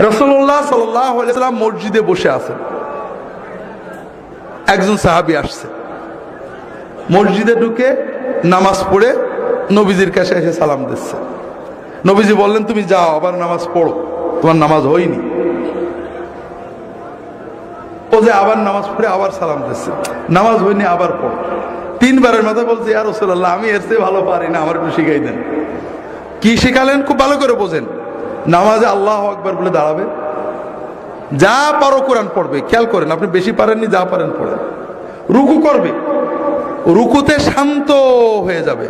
রসল্লাহ সাল্লাম মসজিদে বসে আছেন। একজন সাহাবি আসছে। মসজিদে ঢুকে নামাজ পড়ে নবীজির কাছে এসে সালাম দিচ্ছে। নবীজি বললেন, তুমি যাও, আবার নামাজ পড়ো। তোমার নামাজ হয়নি। ও যে আবার নামাজ পড়ে আবার সালাম দিচ্ছে। নামাজ হয়নি, আবার পড়ো। তিনবারের মাথায় বলছে আর রসুল্লাহ আমি এর চেয়ে ভালো পারি না, আমার একটু শিখাই দেন। কি শিখালেন? খুব ভালো করে বোঝেন। নামাজে আল্লাহ আকবার বলে দাঁড়াবে। যা পারো কোরআন পড়বে, খেয়াল করেন, আপনি বেশি পারেননি, যা পারেন পড়েন। রুকু করবে, রুকুতে শান্ত হয়ে যাবে।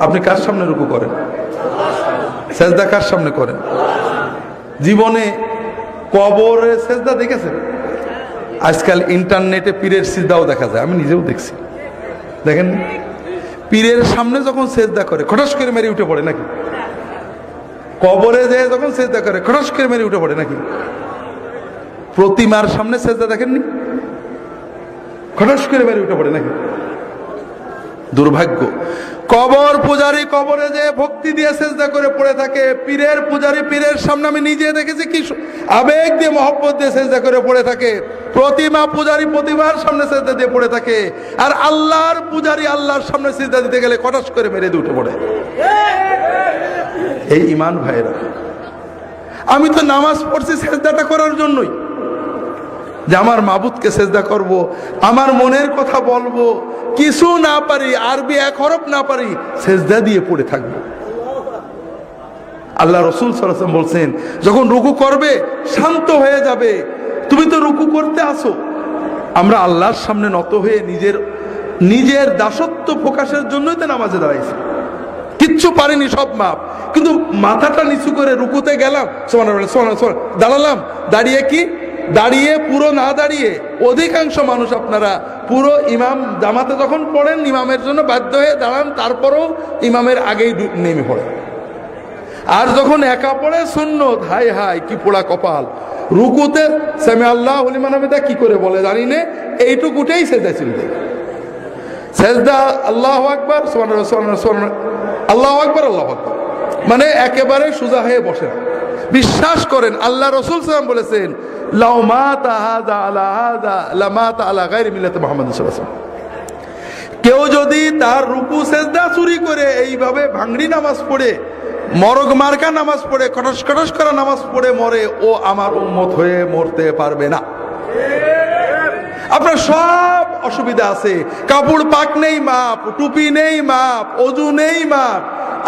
আপনি কার সামনে রুকু করেন? সেজদা কার সামনে করেন? জীবনে কবরে সেজদা দেখেছেন? আজকাল ইন্টারনেটে পীরের সিজদাও দেখা যায়, আমি নিজেও দেখছি। দেখেন পীরের সামনে যখন সেজদা করে, খটাস করে মেরে উঠে পড়ে নাকি? কবরে যে যখন সেজদা করে খটাস করে মেরে উঠে পড়ে নাকি? প্রতিমার সামনে সেজদা দেখেননি? খটাস করে মেরে উঠে পড়ে নাকি? দুর্ভাগ্য। কবর পূজারি কবরে যে ভক্তি দিয়ে চেষ্টা করে পড়ে থাকে, পীরের পূজারি পীরের সামনে আমি নিজে দেখেছি কি আবেগ দিয়ে, মহব্বত দিয়ে চেষ্টা করে পড়ে থাকে। প্রতিমা পূজারি প্রতিমার সামনে চেষ্টা দিয়ে পড়ে থাকে। আর আল্লাহর পূজারি আল্লাহর সামনে চেষ্টা দিতে গেলে কটাস করে মেরে দিয়ে উঠে পড়ে। এই ইমান ভাইরা। আমি তো নামাজ পড়ছি সেজদাটা করার জন্যই। যে আমার মাবুদকে সেজদা করব, আমার মনের কথা বলব, কিছু না পারি, আরবি এক হরফ না পারি, সেজদা দিয়ে পড়ে থাকব। আল্লাহ রসুল সরাসম বলছেন, যখন রুকু করবে, শান্ত হয়ে যাবে। তুমি তো রুকু করতে আসো। আমরা আল্লাহর সামনে নত হয়ে নিজের নিজের দাসত্ব প্রকাশের জন্যই তো নামাজে দাঁড়াইছি। কিচ্ছু পারিনি, সব মাপ। কিন্তু মাথাটা নিচু করে রুকুতে গেলাম সোমান দাঁড়ালাম। দাঁড়িয়ে কি? দাঁড়িয়ে, পুরো না দাঁড়িয়ে, অধিকাংশ মানুষ আপনারা, পুরো ইমাম জামাতে যখন পড়েন, ইমামের জন্য বাধ্য হয়ে দাঁড়ান, তারপরেও ইমামের আগেই নেমে পড়ে। আর যখন একা পড়ে শূন্য হাই হাই, কি পোড়া কপাল। রুকুতে সামে আল্লাহ হলিমানবেদা কি করে বলে জানি নে, এইটুকুটাই সেজদা ছিল। সেজদা আল্লাহ আকবর আল্লাহ আকবর আল্লাহ আকবর। মানে একেবারে সোজা হয়ে বসে। বিশ্বাস করেন, আল্লাহ রসুল সালাম বলেছেন কেউ যদি তার রুকু, সেজদা চুরি করে এইভাবে ভাঙড়ি নামাজ পড়ে, মরগ মার্কা নামাজ পড়ে কটস কটস করা নামাজ পড়ে, মরে ও আমার উন্মত হয়ে মরতে পারবে না। আপনার সব অসুবিধা আছে। কাপড় পাক নেই মাপ, টুপি নেই মাপ, অজু নেই মাপ।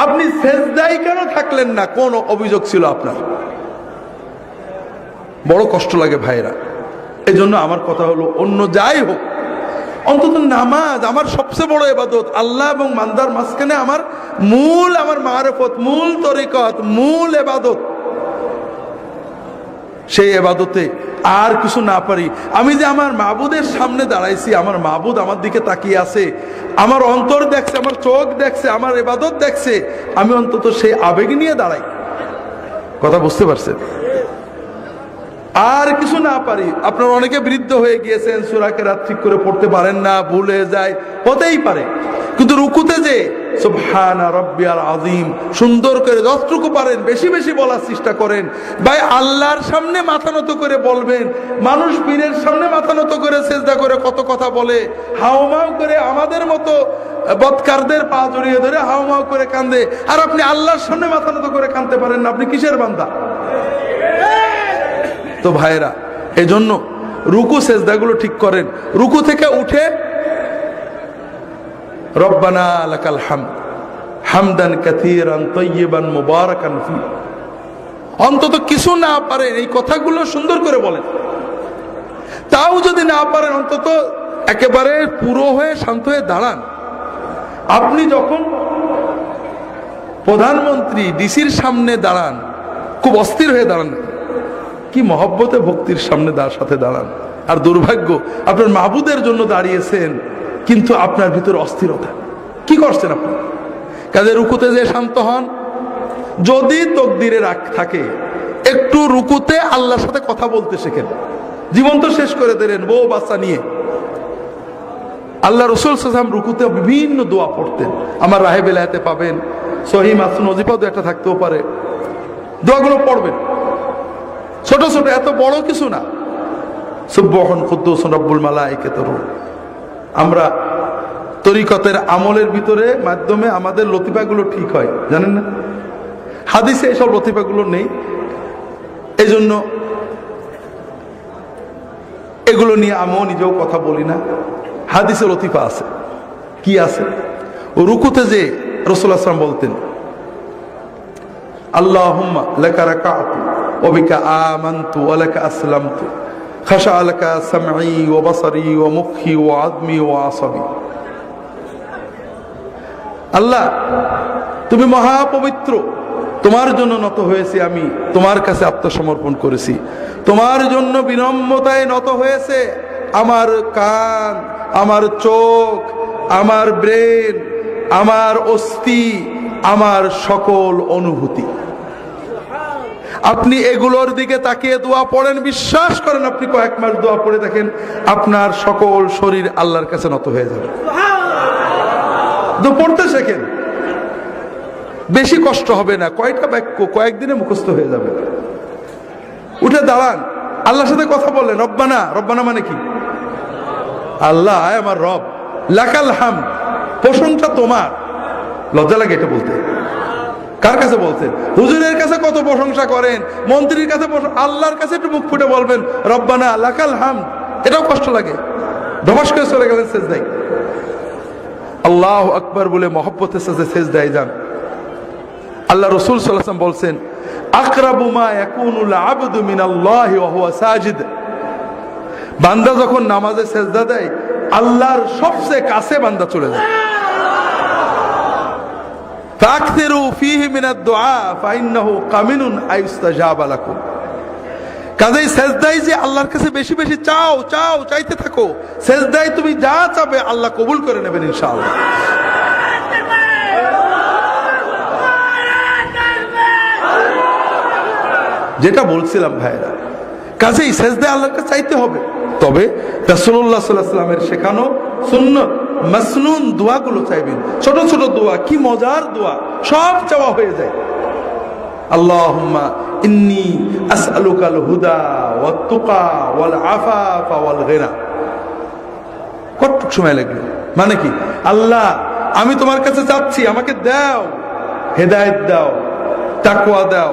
আপনি সেজদাই কেন থাকলেন না? কোন অভিযোগ ছিল আপনার? বড় কষ্ট লাগে ভাইরা এই জন্য আমার কথা হলো, অন্য যাই হোক। অন্তত নামাজ আমার সবচেয়ে বড় এবাদত আল্লাহ এবং মান্দার মাঝখানে আমার মূল, আমার মারফত, মূল তরিকত, মূল এবাদত সেই এবাদতে আর কিছু না পারি। আমি যে আমার মাবুদের সামনে দাঁড়াইছি, আমার মাবুদ আমার দিকে তাকিয়ে আছে। আমার অন্তর দেখছে, আমার চোখ দেখছে, আমার এবাদত দেখছে। আমি অন্তত সেই আবেগ নিয়ে দাঁড়াই। কথা বুঝতে পারছেন? আর কিছু না পারি। আপনার অনেকে বৃদ্ধ হয়ে গিয়েছেন সুরাকে রাত ঠিক করে পড়তে পারেন না, ভুলে যায়, হতেই পারে। কিন্তু রুকুতে যে সুন্দর করে যতটুকু পারেন, বেশি বেশি বলার চেষ্টা করেন। ভাই, আল্লাহর সামনে মাথা নত করে বলবেন, মানুষ পীরের সামনে মাথা নত করে চেষ্টা করে কত কথা বলে, হাওমাও করে আমাদের মতো বৎকারদের পা জড়িয়ে ধরে হাওমাও করে কান্দে। আর আপনি আল্লাহর সামনে মাথা নত করে কাঁদতে পারেন না, আপনি কিসের বান্দা? তো ভাইরা এজন্য রুকু সেজদাগুলো ঠিক করেন। রুকু থেকে উঠে, রব্বানা লাকাল হাম হামদান কাথিরান তৈয়বান মুবারাকান ফি। অন্তত কিছু না পারেন, এই কথাগুলো সুন্দর করে বলেন। তাও যদি না পারেন, অন্তত একেবারে পুরো হয়ে, শান্ত হয়ে দাঁড়ান। আপনি যখন প্রধানমন্ত্রী, ডিসির সামনে দাঁড়ান, খুব অস্থির হয়ে দাঁড়ান। কি মহব্বতে ভক্তির সামনে দাঁড় সাথে দাঁড়ান। আর দুর্ভাগ্য, আপনার মাহবুদের জন্য দাঁড়িয়েছেন, কিন্তু আপনার ভিতরে অস্থিরতা। কি করছেন আপনি? কাজে রুকুতে যে শান্ত হন। যদি তকদিরে রাখ থাকে, একটু রুকুতে আল্লাহর সাথে কথা বলতে শেখেন। জীবন তো শেষ করে দিলেন, বউ বাচ্চা নিয়ে। আল্লাহ রসুল সাজাম রুকুতে বিভিন্ন দোয়া পড়তেন। আমার রাহে বেলায়াতে পাবেন, সহি মাসুন অজিফাও দু একটা থাকতেও পারে। দোয়াগুলো পড়বেন। ছোট ছোট, এত বড় কিছু না। সুব্বহন কুদ্দুস রব্বুল মালাইকে তরুণ আমরা তরিকতের আমলের ভিতরে, মাধ্যমে আমাদের লতিফাগুলো ঠিক হয়, জানেন না? হাদিসে এসব লতিফাগুলো নেই। এই জন্য এগুলো নিয়ে আমিও নিজেও কথা বলি না। হাদিসে লতিফা আছে। কি আছে? রুকুতে যে রসুল আসলাম বলতেন, আল্লাহুম্মা লাকা রাকাতু আল্লাহ, তুমি মহাপবিত্র। তোমার জন্য নত হয়েছি আমি। তোমার কাছে আত্মসমর্পণ করেছি। তোমার জন্য বিনম্রতায় নত হয়েছে আমার কান, আমার চোখ, আমার ব্রেন, আমার অস্থি, আমার সকল অনুভূতি। আপনি এগুলোর দিকে তাকিয়ে দোয়া পড়েন, বিশ্বাস করেন আপনি কয়েক মাস দোয়া পড়ে দেখেন আপনার সকল শরীর আল্লাহর কাছে নত হয়ে যাবে। পড়তে শেখেন বেশি কষ্ট হবে না, কয়টা বাক্য কয়েকদিনে মুখস্থ হয়ে যাবে। উঠে দাঁড়ান, আল্লাহর সাথে কথা বললেন, রব্বানা রব্বানা মানে কি? আল্লাহ আমার রব, লাকাল হাম প্রশংসা তোমার। লজ্জা লাগে এটা বলতে। কার কাছে বলছেন? হুজুরের কাছে কত প্রশংসা করেন, মন্ত্রীর কাছে আল্লাহর কাছে একটু মুখ ফুটে বলবেন, রব্বানা লাকাল হাম এটাও কষ্ট লাগে। ধবাস করে চলে গেলেন শেষ দেয় আল্লাহ আকবর বলে মহব্বতের সাথে শেষ দেয় যান। আল্লাহ রসুল সাল্লাম বলছেন সাজিদ। বান্দা যখন নামাজে সেজদা দেয়, আল্লাহর সবচেয়ে কাছে বান্দা চলে যায়। ফাকসিরু ফীহি সেজদাই যে আল্লাহর কাছে বেশি বেশি চাও চাও, চাইতে থাকো, সেজদাই তুমি যা চাবে আল্লাহ কবুল করে নেবেন ইনশাআল্লাহ। যেটা বলছিলাম ভাইরা, কাজেই সেজদে আল্লাহর চাইতে হবে। তবে রাসূলুল্লাহ সাল্লাল্লাহু আলাইহি শেখানো সুন্নত মাসনুন দোয়াগুলো চাইবেন। ছোট ছোট দোয়া, কি মজার দোয়া, সব চাওয়া হয়ে যায়। আল্লাহুম্মা ইন্নী আসআলুকাল হুদা ওয়াত তুকা ওয়াল আফাফা ওয়াল গিনা কতটুক সময় লাগল মানে কি? আল্লাহ, আমি তোমার কাছে চাচ্ছি, আমাকে দাও, হেদায়েত দাও, তাকওয়া দাও,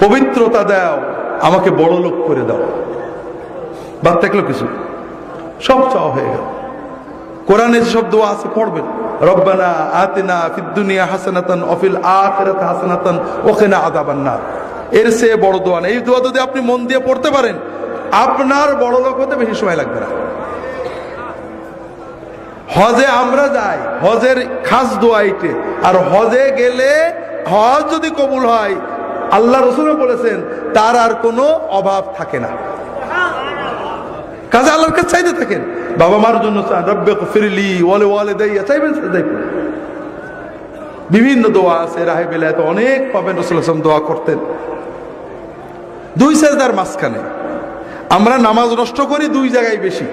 পবিত্রতা দাও, আমাকে বড় লোক করে দাও। বাদ থাকল কিছু। সব চাওয়া হয়ে গেল। কোরআনে যেসব দোয়া আছে, পড়বেন। রব্বানা আতিনা ফিদ্দুনিয়া হাসানাতান অফিল আখিরাতে হাসানাতান ওখানে নার। এর চেয়ে বড় দোয়া এই দোয়া যদি আপনি মন দিয়ে পড়তে পারেন, আপনার বড় লোক হতে বেশি সময় লাগবে না। হজে আমরা যাই, হজের খাস দোয়া এইটে। আর হজে গেলে হজ যদি কবুল হয়, আল্লাহ রসুলও বলেছেন, তার আর কোনো অভাব থাকে না। কাজে আল্লাহর কাছে চাইতে থাকেন। বাবা মার জন্য চাইবেন বিভিন্ন দোয়া আছে রাহে বেলায় অনেক পাবেন রসুল আসলাম দোয়া করতেন। দুই সেজদার মাঝখানে আমরা নামাজ নষ্ট করি দুই জায়গায় বেশি।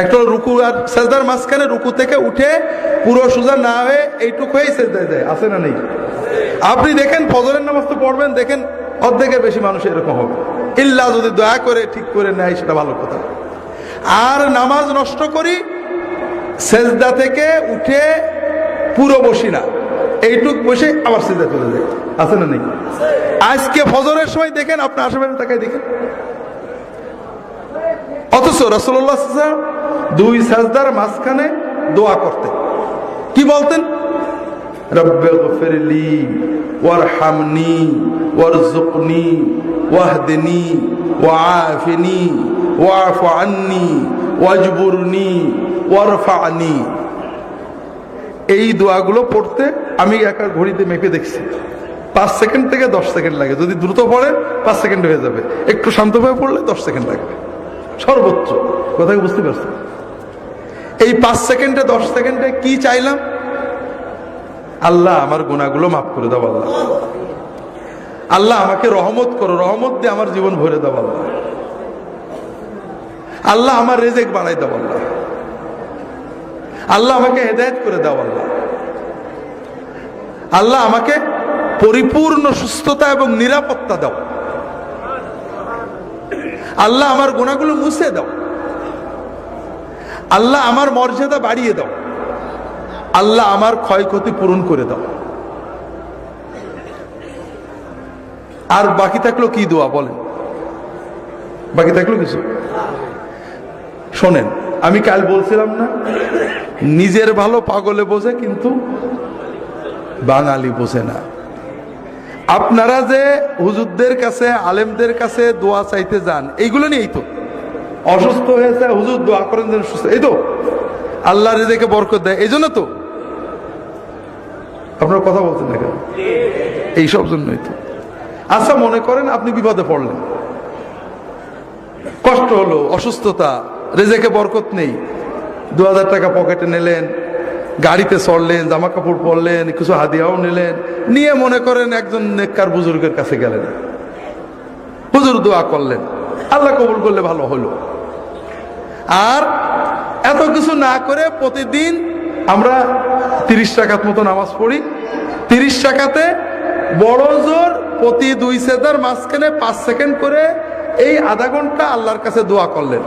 একটা রুকু আর সেজদার মাঝখানে রুকু থেকে উঠে পুরো সোজা না হয়ে এইটুকু হয়েই সেজদায় দেয়। আছে না নেই? আপনি দেখেন ফজরের নামাজ তো পড়বেন, দেখেন অর্ধেকের বেশি মানুষ এরকম হবে। ইল্লা যদি দয়া করে ঠিক করে নেয়, সেটা ভালো কথা। আর নামাজ নষ্ট করি, সেজদা থেকে উঠে পুরো বসি না। এইটুক বসে আবার সেজদা চলে যায়। আছে না নেই? আজকে ফজরের সময় দেখেন, আপনার আশেপাশে তাকে দেখেন। অথচ রসল্লা দুই সাজদার মাঝখানে দোয়া করতে কি বলতেন? রব্বেলি ওয়ার হামনি ওয়ার জুকনি ওয়াহদিনী ওয়াফিনি, ওয়াফ আননি, ওয়াজবুরনি ওয়ারফানি এই দোয়াগুলো পড়তে আমি একা ঘড়িতে মেপে দেখছি। পাঁচ সেকেন্ড থেকে দশ সেকেন্ড লাগে। যদি দ্রুত পড়ে, পাঁচ সেকেন্ড হয়ে যাবে। একটু শান্তভাবে পড়লে দশ সেকেন্ড লাগবে। সর্বোচ্চ। কথা বুঝতে পারছি এই পাঁচ সেকেন্ডে, দশ সেকেন্ডে কি চাইলাম? আল্লাহ আমার গুণাগুলো মাফ করে দাও, আল্লাহ। আল্লাহ আমাকে রহমত করো, রহমত দিয়ে আমার জীবন ভরে দাও আল্লাহ। আল্লাহ আমার রেজেক বাড়াই দাও আল্লাহ। আল্লাহ আমাকে হেদায়ত করে দাও আল্লাহ। আল্লাহ আমাকে পরিপূর্ণ সুস্থতা এবং নিরাপত্তা দাও। আল্লাহ আমার গোনাগুলো মুছে দাও। আল্লাহ আমার মর্যাদা বাড়িয়ে দাও। আল্লাহ আমার ক্ষয়ক্ষতি পূরণ করে দাও। আর বাকি থাকল কি দোয়া বলেন? বাকি থাকল কিছু? শোনেন, আমি কাল বলছিলাম না, নিজের ভালো পাগলে বোঝে কিন্তু বাঙালি বোঝে না। আপনারা যে হুজুরদের কাছে, আলেমদের কাছে দোয়া চাইতে যান, এইগুলো নিয়েই তো। অসুস্থ হয়েছে, হুজুর দোয়া করেন যেন সুস্থ এই তো। আল্লাহ রেজেকে বরকত দেয়, এই জন্য তো। আপনারা কথা বলছেন না কেন? এইসব জন্যই তো। আচ্ছা মনে করেন আপনি বিপদে পড়লেন। কষ্ট হলো, অসুস্থতা, রেজেকে বরকত নেই। দু হাজার টাকা পকেটে নিলেন, গাড়িতে চড়লেন জামা কাপড় পরলেন, কিছু হাদিয়াও নিলেন। নিয়ে মনে করেন একজন নেককার বুজুর্গের কাছে গেলেন। হুজুর দোয়া করলেন। আল্লাহ কবুল করলে ভালো হলো। আর এত কিছু না করে প্রতিদিন আমরা তিরিশ টাকার মতো নামাজ পড়ি। তিরিশ টাকাতে বড় জোর প্রতি দুই সেদার মাঝখানে পাঁচ সেকেন্ড করে এই আধা ঘণ্টা আল্লাহর কাছে দোয়া করলেন।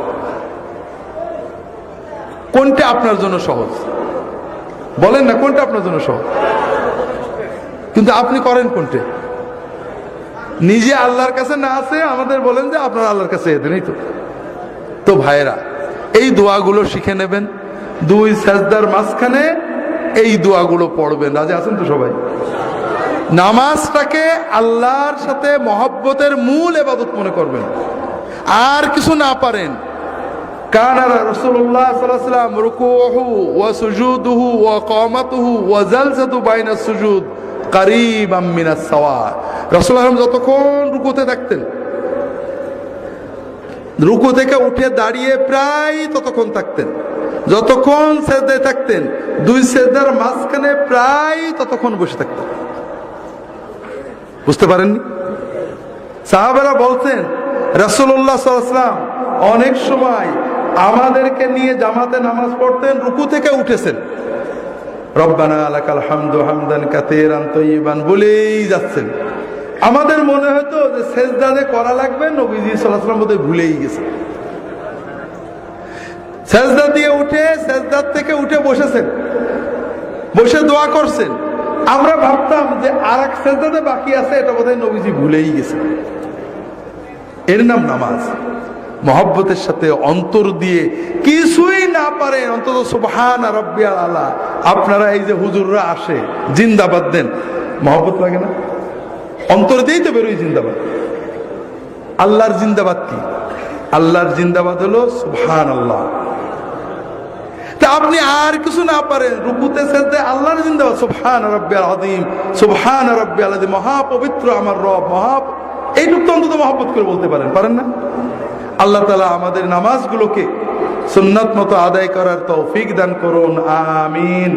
কোনটা আপনার জন্য সহজ? বলেন না, কোনটা আপনার জন্য সহজ? কিন্তু আপনি করেন কোনটা? নিজে আল্লাহর কাছে না আছে, আমাদের বলেন যে আপনার আল্লাহর কাছে এদের তো? তো ভাইরা এই দোয়াগুলো শিখে নেবেন। দুই সাজদার মাঝখানে এই দোয়াগুলো পড়বেন। রাজে আছেন তো সবাই? নামাজটাকে আল্লাহর সাথে মহব্বতের মূল এবাদত মনে করবেন। আর কিছু না পারেন। সুজুদ সাওয়া যতক্ষণ থাকতেন থেকে উঠে দাঁড়িয়ে প্রায় ততক্ষণ থাকতেন। যতক্ষণ থাকতেন, দুই সেজদার মাঝখানে প্রায় ততক্ষণ বসে থাকতেন। বুঝতে পারেননি? সাহাবেরা বলছেন, রাসূলুল্লাহ সাল্লাম অনেক সময় আমাদেরকে নিয়ে জামাতে নামাজ পড়তেন, রুকু থেকে উঠেছেন। হামদান বলেই যাচ্ছেন। আমাদের মনে হতো যে করা লাগবে ভুলেই গেছে দিয়ে উঠে, সেজদার থেকে উঠে বসেছেন। বসে দোয়া করছেন। আমরা ভাবতাম যে আর এক সেজদাতে বাকি আছে, এটা বোধহয় নবীজি ভুলেই গেছে এর নাম নামাজ। মহব্বতের সাথে অন্তর দিয়ে কিছুই না পারে, অন্তত সুবহান রব্বিয়াল আলা। আপনারা এই যে হুজুররা আসে, জিন্দাবাদ দেন। মহব্বত লাগে না? অন্তর দিয়েই তো বেরোই জিন্দাবাদ। আল্লাহর জিন্দাবাদ কি? আল্লাহর জিন্দাবাদ হলো সুবহান আল্লাহ তা আপনি আর কিছু না পারেন। রুকুতে সেলতে আল্লাহর জিন্দাবাদ সুবহান রব্বিয়াল আযীম, সুবহান রব্বিয়াল আযীম, মহাপবিত্র আমার রব, মহা তো অন্তত মহব্বত করে বলতে পারেন পারেন না? আল্লাহ তালা আমাদের নামাজগুলোকে সুন্নাত মতো আদায় করার তৌফিক দান করুন, আমিন।